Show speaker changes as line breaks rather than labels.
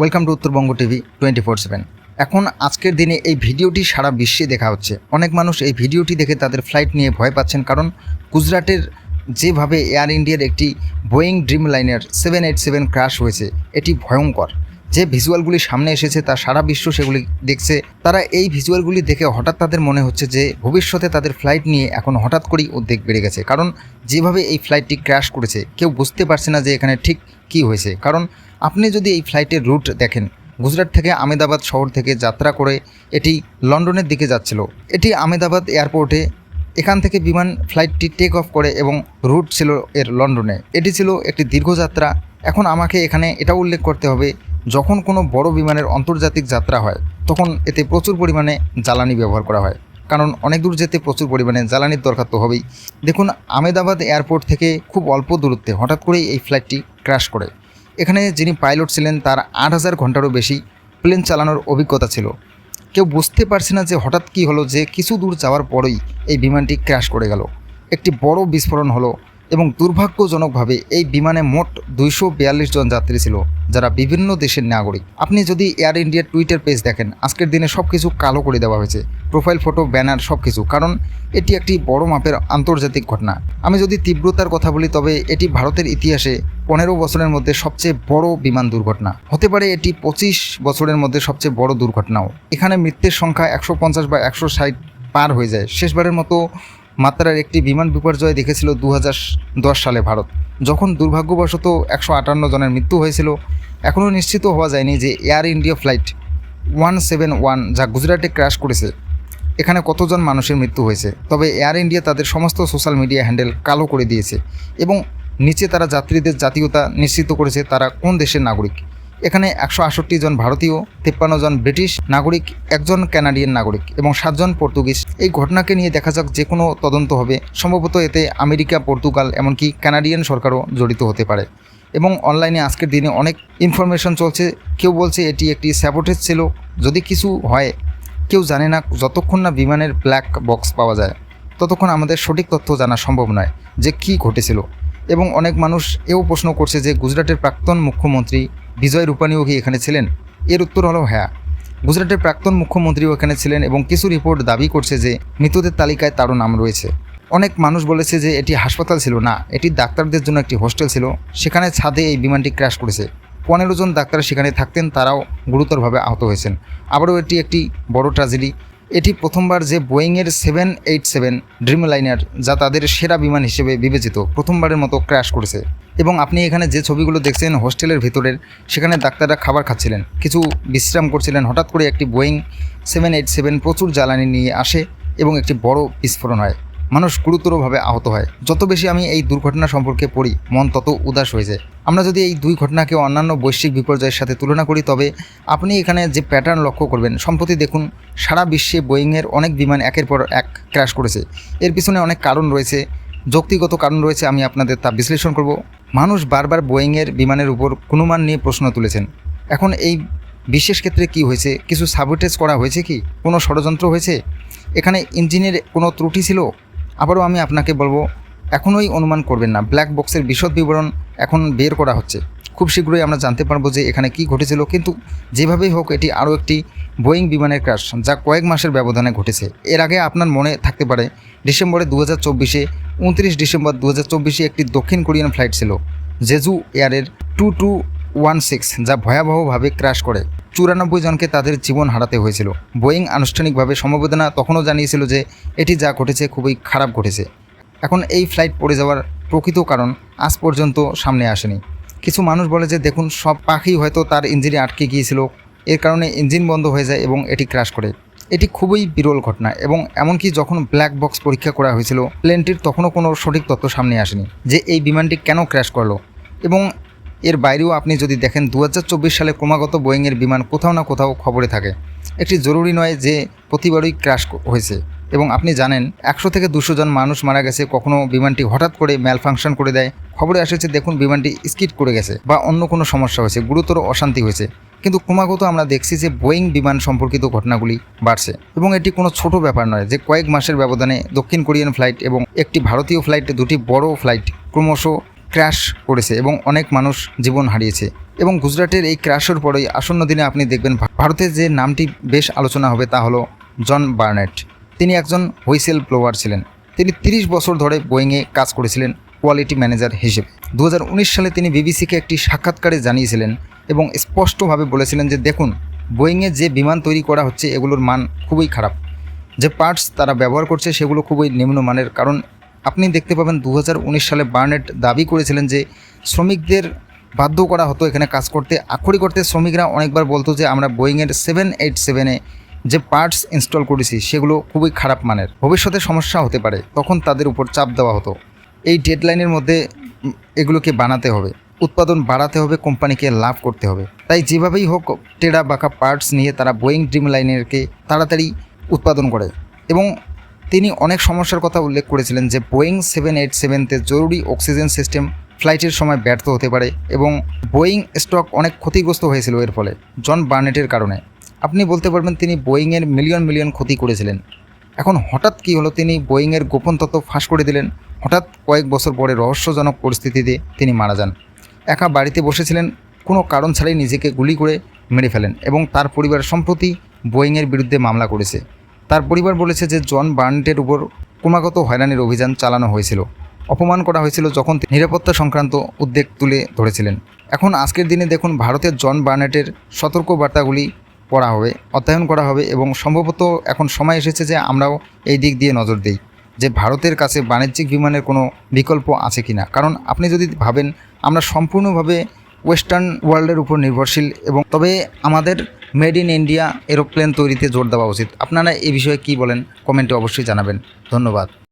Welcome to Uttarbanga TV twenty four seven. এখন আজকের দিনে এই ভিডিওটি সারা বিশ্বে দেখা হচ্ছে। অনেক মানুষ এই ভিডিওটি দেখে তাদের ফ্লাইট নিয়ে ভয় পাচ্ছেন কারণ গুজরাটের যেভাবে এয়ার ইন্ডিয়ার একটি বোয়িং ড্রিম লাইনের সেভেন এইট সেভেন ক্রাশ হয়েছে, এটি ভয়ঙ্কর। যে ভিজুয়ালগুলি সামনে এসেছে তা সারা বিশ্ব সেগুলি দেখছে। তারা এই ভিজুয়ালগুলি দেখে হঠাৎ তাদের মনে হচ্ছে যে ভবিষ্যতে তাদের ফ্লাইট নিয়ে এখন হঠাৎ করেই উদ্বেগ বেড়ে গেছে। কারণ যেভাবে এই ফ্লাইটটি ক্র্যাশ করেছে, কেউ বুঝতে পারছে না যে এখানে ঠিক কী হয়েছে। কারণ আপনি যদি এই ফ্লাইটের রুট দেখেন, গুজরাট থেকে আমেদাবাদ শহর থেকে যাত্রা করে এটি লন্ডনের দিকে যাচ্ছিল। এটি আমেদাবাদ এয়ারপোর্টে এখান থেকে বিমান ফ্লাইটটি টেক অফ করে এবং রুট ছিল এর লন্ডনে। এটি ছিল একটি দীর্ঘ যাত্রা। এখন আমাকে এখানে এটা উল্লেখ করতে হবে, যখন কোনো বড় বিমানের আন্তর্জাতিক যাত্রা হয়, তখন এতে প্রচুর পরিমাণে জ্বালানি ব্যবহার করা হয়। কারণ অনেক দূর যেতে প্রচুর পরিমাণে জ্বালানির দরকার তো হবেই। দেখুন আমেদাবাদ এয়ারপোর্ট থেকে খুব অল্প দূরত্বে হঠাৎ করেই এই ফ্লাইটটি ক্র্যাশ করে। এখানে যিনি পাইলট ছিলেন, তার আট হাজার ঘন্টারও বেশি প্লেন চালানোর অভিজ্ঞতা ছিল। কেউ বুঝতে পারছে না যে হঠাৎ কী হলো, যে কিছু দূর যাওয়ার পরেই এই বিমানটি ক্র্যাশ করে গেল। একটি বড় বিস্ফোরণ হলো এবং দুর্ভাগ্যজনকভাবে এই বিমানে মোট দুইশো বিয়াল্লিশ জন যাত্রী ছিল, যারা বিভিন্ন দেশের নাগরিক। আপনি যদি এয়ার ইন্ডিয়ার টুইটার পেজ দেখেন, আজকের দিনে সব কিছু কালো করে দেওয়া হয়েছে। প্রোফাইল ফটো, ব্যানার সব কিছু কারণ এটি একটি বড় মাপের আন্তর্জাতিক ঘটনা। আমি যদি তীব্রতার কথা বলি, তবে এটি ভারতের ইতিহাসে পনেরো বছরের মধ্যে সবচেয়ে বড় বিমান দুর্ঘটনা। হতে পারে এটি পঁচিশ বছরের মধ্যে সবচেয়ে বড় দুর্ঘটনাও। এখানে মৃত্যুর সংখ্যা একশো পঞ্চাশ বা একশো ষাট পার হয়ে যায়। শেষবারের মতো মাত্রার একটি বিমান বিপর্যয় দেখেছিল দু সালে ভারত। যখন দুর্ভাগ্যবশত একশো আটান্ন জনের মৃত্যু হয়েছিল এখনও নিশ্চিত হওয়া যায়নি যে Air India flight one seven one যা গুজরাটে ক্র্যাশ করেছে, এখানে কতজন মানুষের মৃত্যু হয়েছে। তবে এয়ার ইন্ডিয়া তাদের সমস্ত সোশ্যাল মিডিয়া হ্যান্ডেল কালো করে দিয়েছে এবং নিচে তারা যাত্রীদের জাতীয়তা নিশ্চিত করেছে তারা কোন দেশের নাগরিক। এখানে একশো আটষট্টি জন ভারতীয়, তিপ্পান্ন জন ব্রিটিশ নাগরিক, একজন ক্যানাডিয়ান নাগরিক এবং সাতজন পর্তুগিজ। এই ঘটনাকে নিয়ে দেখা যাক যে কোনো তদন্ত হবে। সম্ভবত এতে আমেরিকা, পর্তুগাল এমনকি ক্যানাডিয়ান সরকারও জড়িত হতে পারে এবং অনলাইনে আজকের দিনে অনেক ইনফরমেশন চলছে। কেউ বলছে এটি একটি স্যাবোটেজ ছিল। যদি কিছু হয়, কেউ জানে না, যতক্ষণ না বিমানের ব্ল্যাক বক্স পাওয়া যায়, ততক্ষণ আমাদের সঠিক তথ্য জানা সম্ভব নয় যে কী ঘটেছিল। এবং অনেক মানুষ এও প্রশ্ন করছে যে গুজরাটের প্রাক্তন মুখ্যমন্ত্রী বিজয় রূপানীও কি এখানে ছিলেন? এর উত্তর হলো হ্যাঁ। গুজরাটের প্রাক্তন মুখ্যমন্ত্রীও এখানে ছিলেন এবং কিছু রিপোর্ট দাবি করছে যে মৃতদের তালিকায় তারও নাম রয়েছে। অনেক মানুষ বলেছে যে এটি হাসপাতাল ছিল না, এটি ডাক্তারদের জন্য একটি হোস্টেল ছিল, সেখানে ছাদে এই বিমানটি ক্র্যাশ করেছে। পনেরো জন ডাক্তার সেখানে থাকতেন, তারাও গুরুতরভাবে আহত হয়েছেন। আবারও এটি একটি বড় ট্র্যাজেডি এটি প্রথমবার যে বোয়িংয়ের seven eight seven Dreamliner যা তাদের সেরা বিমান হিসেবে বিবেচিত, প্রথমবারের মতো ক্র্যাশ করেছে। এবং আপনি এখানে যে ছবিগুলো দেখছেন হোস্টেলের ভেতরের, সেখানে ডাক্তাররা খাবার খাচ্ছিলেন। কিছু বিশ্রাম করছিলেন, হঠাৎ করে একটি বোয়িং সেভেন এইট সেভেন প্রচুর জ্বালানি নিয়ে আসে এবং একটি বড় বিস্ফোরণ হয়। মানুষ গুরুতরভাবে আহত হয়। যত বেশি আমি এই দুর্ঘটনা সম্পর্কে পড়ি, মন তত উদাস হয়ে যায়। আমরা যদি এই দুই ঘটনাকে অন্যান্য বৈশ্বিক বিপর্যয়ের সাথে তুলনা করি, তবে আপনি এখানে যে প্যাটার্ন লক্ষ্য করবেন, সম্প্রতি দেখুন, সারা বিশ্বে বোয়িংয়ের অনেক বিমান একের পর এক ক্র্যাশ করেছে। এর পিছনে অনেক কারণ রয়েছে। যৌক্তিগত কারণ রয়েছে, আমি আপনাদের তা বিশ্লেষণ করব। মানুষ বারবার বোয়িংয়ের বিমানের উপর গুণমান নিয়ে প্রশ্ন তুলেছেন। এখন এই বিশেষ ক্ষেত্রে কি হয়েছে? কিছু সাবোটেজ করা হয়েছে কি? কোনো ষড়যন্ত্র হয়েছে? এখানে ইঞ্জিনের কোনো ত্রুটি ছিল? আবারও আমি আপনাকে বলব, এখনোই অনুমান করবেন না। ব্ল্যাক বক্সের বিশদ বিবরণ এখন বের করা হচ্ছে। খুব শীঘ্রই আমরা জানতে পারব যে এখানে কি ঘটেছিল, কিন্তু যেভাবেই হোক, এটি আরও একটি বোয়িং বিমানের ক্রাশ যা কয়েক মাসের ব্যবধানে ঘটেছে। এর আগে আপনার মনে থাকতে পারে ডিসেম্বরে দু হাজার চব্বিশে উনত্রিশ ডিসেম্বর দু হাজার চব্বিশে একটি দক্ষিণ কোরিয়ান ফ্লাইট ছিল, জেজু এয়ারের টু টু ওয়ান সিক্স, যা ভয়াবহভাবে ক্র্যাশ করে। চুরানব্বই জনকে তাদের জীবন হারাতে হয়েছিল। বোয়িং আনুষ্ঠানিকভাবে সমবেদনা তখনও জানিয়েছিল যে, এটি যা ঘটেছে খুবই খারাপ ঘটেছে। এখন এই ফ্লাইট পড়ে যাওয়ার প্রকৃত কারণ আজ পর্যন্ত সামনে আসেনি। কিছু মানুষ বলে যে, দেখুন, সব পাখি হয়তো তার ইঞ্জিনে আটকে গিয়েছিল। এর কারণে ইঞ্জিন বন্ধ হয়ে যায় এবং এটি ক্র্যাশ করে। এটি খুবই বিরল ঘটনা এবং এমনকি যখন ব্ল্যাক বক্স পরীক্ষা করা হয়েছিল, প্লেনটির তখনও কোনো সঠিক তথ্য সামনে আসেনি যে, এই বিমানটি কেন ক্র্যাশ করল। এবং এর বাইরেও আপনি যদি দেখেন দু হাজার চব্বিশ সালে ক্রমাগত বোয়িংয়ের বিমান কোথাও না কোথাও খবরে থাকে। একটি জরুরি নয় যে প্রতিবারই ক্র্যাশ হয়েছে। এবং আপনি জানেন, একশো থেকে দুশো জন মানুষ মারা গেছে, কখনো বিমানটি হঠাৎ করে ম্যাল ফাংশন করে দেয়। খবরে এসেছে, দেখুন বিমানটি স্কিড করে গেছে বা অন্য কোনো সমস্যা হয়েছে, গুরুতর অশান্তি হয়েছে। কিন্তু ক্রমাগত আমরা দেখছি যে বোয়িং বিমান সম্পর্কিত ঘটনাগুলি বাড়ছে। এবং এটি কোনো ছোট ব্যাপার নয় যে কয়েক মাসের ব্যবধানে দক্ষিণ কোরিয়ান ফ্লাইট এবং একটি ভারতীয় ফ্লাইটে দুটি বড় ফ্লাইট ক্রমশ ক্র্যাশ করেছে এবং অনেক মানুষ জীবন হারিয়েছে। এবং গুজরাটের এই ক্র্যাশের পরেই আসন্ন দিনে আপনি দেখবেন ভারতে যে নামটি বেশ আলোচনা হবে তা হলো জন বার্নেট। তিনি একজন হুইসেল ব্লোয়ার ছিলেন। তিনি তিরিশ বছর ধরে বোয়িংয়ে কাজ করেছিলেন কোয়ালিটি ম্যানেজার হিসেবে। দু হাজার উনিশ সালে তিনি বিবিসিকে একটি সাক্ষাৎকারে জানিয়েছিলেন এবং স্পষ্টভাবে বলেছিলেন যে, দেখুন, বোয়িংয়ে যে বিমান তৈরি করা হচ্ছে, এগুলোর মান খুবই খারাপ। যে পার্টস তারা ব্যবহার করছে, সেগুলো খুবই নিম্নমানের কারণ আপনি দেখতে পাবেন দু হাজার উনিশ সালে বার্নেট দাবি করেছিলেন যে শ্রমিকদের বাধ্য করা হতো এখানে কাজ করতে। আক্ষরিক করতে শ্রমিকরা অনেকবার বলতো যে আমরা বোয়িংয়ের সেভেন এইট সেভেনে যে পার্টস ইনস্টল করেছি, সেগুলো খুবই খারাপ মানের। ভবিষ্যতে সমস্যা হতে পারে, তখন তাদের উপর চাপ দেওয়া হতো। এই ডেডলাইনের মধ্যে এগুলোকে বানাতে হবে, উৎপাদন বাড়াতে হবে, কোম্পানিকে লাভ করতে হবে। তাই যেভাবেই হোক, টেরা বাঁকা পার্টস নিয়ে তারা বোয়িং ড্রিম লাইনেরকে তাড়াতাড়ি উৎপাদন করে। এবং তিনি অনেক সমস্যার কথা উল্লেখ করেছিলেন যে বোয়িং সেভেন এইট সেভেনতে জরুরি অক্সিজেন সিস্টেম ফ্লাইটের সময় ব্যর্থ হতে পারে এবং বোয়িং স্টক অনেক ক্ষতিগ্রস্ত হয়েছিল এর ফলে, জন বার্নেটের কারণে। আপনি বলতে পারবেন তিনি বোয়িংয়ের মিলিয়ন মিলিয়ন ক্ষতি করেছিলেন। এখন হঠাৎ কী হলো? তিনি বোয়িংয়ের গোপন তত্ত্ব ফাঁস করে দিলেন। হঠাৎ কয়েক বছর পরে রহস্যজনক পরিস্থিতিতে তিনি মারা যান। একা বাড়িতে বসেছিলেন, কোনো কারণ ছাড়াই নিজেকে গুলি করে মেরে ফেলেন এবং তার পরিবার সম্প্রতি বোয়িংয়ের বিরুদ্ধে মামলা করেছে। তার পরিবার বলেছে যে জন বার্নেটের উপর ক্রমাগত হয়রানির অভিযান চালানো হয়েছিল। অপমান করা হয়েছিল যখন নিরাপত্তা সংক্রান্ত উদ্বেগ তুলে ধরেছিলেন। এখন আজকের দিনে দেখুন ভারতের জন বার্নেটের সতর্ক বার্তাগুলি পড়া হবে, অধ্যয়ন করা হবে এবং সম্ভবত এখন সময় এসেছে যে আমরাও এই দিক দিয়ে নজর দিই যে ভারতের কাছে বাণিজ্যিক বিমানের কোনো বিকল্প আছে কিনা। কারণ আপনি যদি ভাবেন আমরা সম্পূর্ণভাবে ওয়েস্টার্ন ওয়ার্ল্ডের উপর নির্ভরশীল এবং তবে আমাদের মেড ইন ইন্ডিয়া এরোপ্লেন তৈরিতে জোর দেওয়া উচিত। আপনারা এই বিষয়ে কি বলেন, কমেন্টে অবশ্যই জানাবেন। ধন্যবাদ।